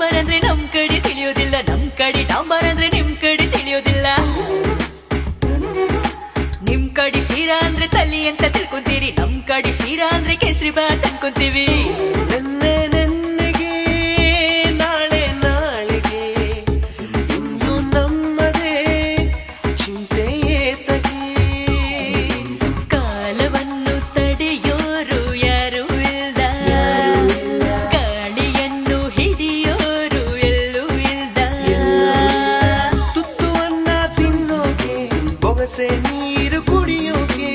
ಡಾಂಬರ್ ಅಂದ್ರೆ ನಮ್ ಕಡೆ ತಿಳಿಯೋದಿಲ್ಲ, ನಮ್ ಕಡೆ ಡಾಂಬರ್ ಅಂದ್ರೆ ನಿಮ್ ಕಡೆ ತಿಳಿಯೋದಿಲ್ಲ. ನಿಮ್ ಕಡೆ ಶೀರಾ ಅಂದ್ರೆ ತಲಿ ಅಂತ ತಿಳ್ಕೊಂತೀರಿ, ನಮ್ ಕಡೆ ಶೀರಾ ಅಂದ್ರೆ ಕೇಸರಿ ಬಾ ಅನ್ಕೊಂತೀವಿ. ಒಗಸೆ ನೀರು ಕುಡಿಯೋಕೆ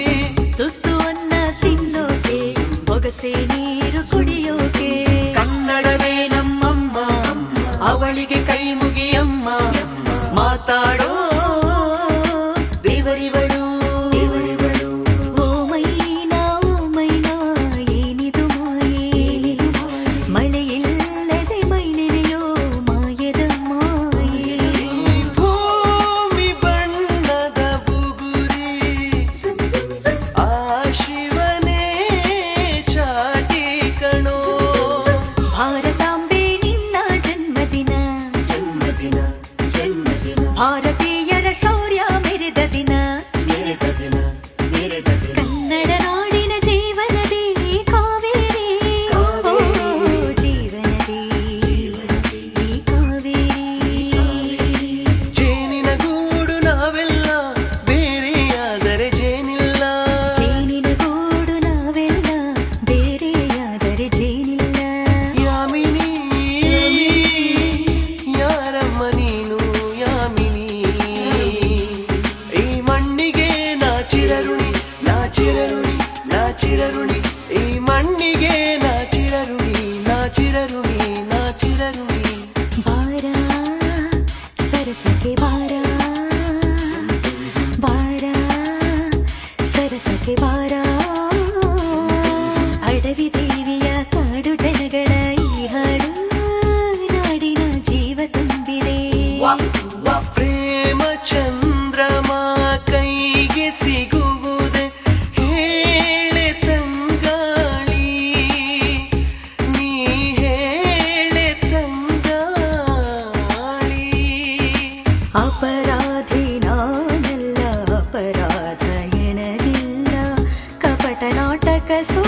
ತುತ್ತುವನ್ನ ತಿನ್ನೋಕೆ ಬೊಗಸೆ ನೀರು ಕುಡಿಯೋಕೆ ಕನ್ನಡವೇ ನಮ್ಮಮ್ಮ ಅವಳಿಗೆ ಭಾರತಾಂಬೆ ನಿನ್ನ ಜನ್ಮದಿನ. ಜನ್ಮದಿನ ಜನ್ಮದಿನ. ಭಾರತೀಯರ ಶೌರ್ಯ సరసకి బారా బారా సరసకి బారా ಅಪರಾಧಿ ನಾನಲ್ಲ ಅಪರಾಧ ಎನಗಿಲ್ಲ ಕಪಟ ನಾಟಕ ಸು